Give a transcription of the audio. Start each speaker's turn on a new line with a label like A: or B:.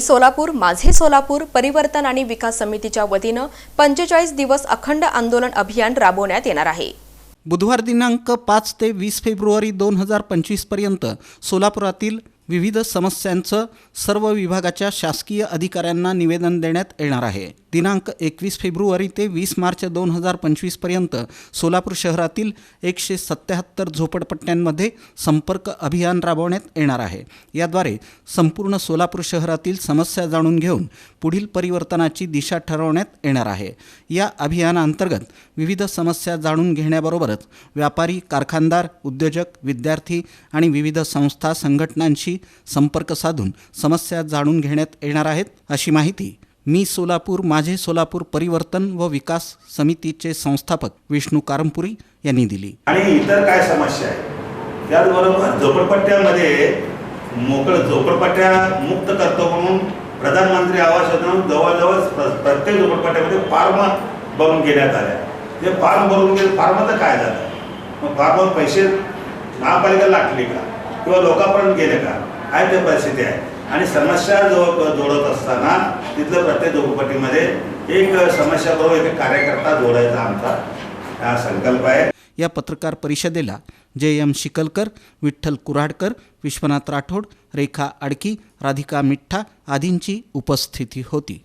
A: मी सोलापूर माझे सोलापूर परिवर्तन आणि विकास समितीच्या वतीनं पंचेचाळीस दिवस अखंड आंदोलन अभियान राबवण्यात येणार आहे.
B: बुधवार दिनांक पाच ते वीस फेब्रुवारी दोन हजार पंचवीसपर्यंत सोलापुरातील विविध समस्यांचं सर्व विभागाच्या शासकीय अधिकाऱ्यांना निवेदन देण्यात येणार आहे. दिनांक एकवीस फेब्रुवारी ते वीस मार्च दोन हजार पंचवीसपर्यंत सोलापूर शहरातील एकशे सत्याहत्तर झोपडपट्ट्यांमध्ये संपर्क अभियान राबवण्यात येणार आहे. याद्वारे संपूर्ण सोलापूर शहरातील समस्या जाणून घेऊन पुढील परिवर्तनाची दिशा ठरवण्यात येणार आहे. या अभियानाअंतर्गत विविध समस्या जाणून घेण्याबरोबरच व्यापारी कारखानदार उद्योजक विद्यार्थी आणि विविध संस्था संघटनांशी संपर्क साधून समस्या जाणून घेण्यात येणार आहेत अशी माहिती मी सोलापूर माझे सोलापूर परिवर्तन व विकास समितीचे संस्थापक विष्णू कारमपुरी यांनी दिली.
C: आणि इतर काय समस्या आहे? त्याचबरोबर झोपडपट्ट्यामध्ये मोकळ झोपडपट्ट्या मुक्त करतो म्हणून प्रधानमंत्री आवास योजना जवळजवळ प्रत्येक झोपडपट्ट्यामध्ये फार्म भरून घेण्यात आल्या. ते फार्म भरून गेले फार्माचं काय झालं? मग फार्मवर पैसे महापालिका लागले का? किंवा लोकांपर्यंत गेले का? आहे ते परिस्थिती आहे. आणि समस्या जवळ जोडत असताना तिथलं प्रत्येक झोपडपट्टीमध्ये एक समस्या बरोबर एक कार्यकर्ता जोडायचा आमचा हा संकल्प आहे.
B: या पत्रकार परिषदेला जे एम शिकलकर विठ्ठल कुऱ्हाडकर विश्वनाथ राठोड रेखा आडकी राधिका मिठ्ठा आदींची उपस्थिती होती.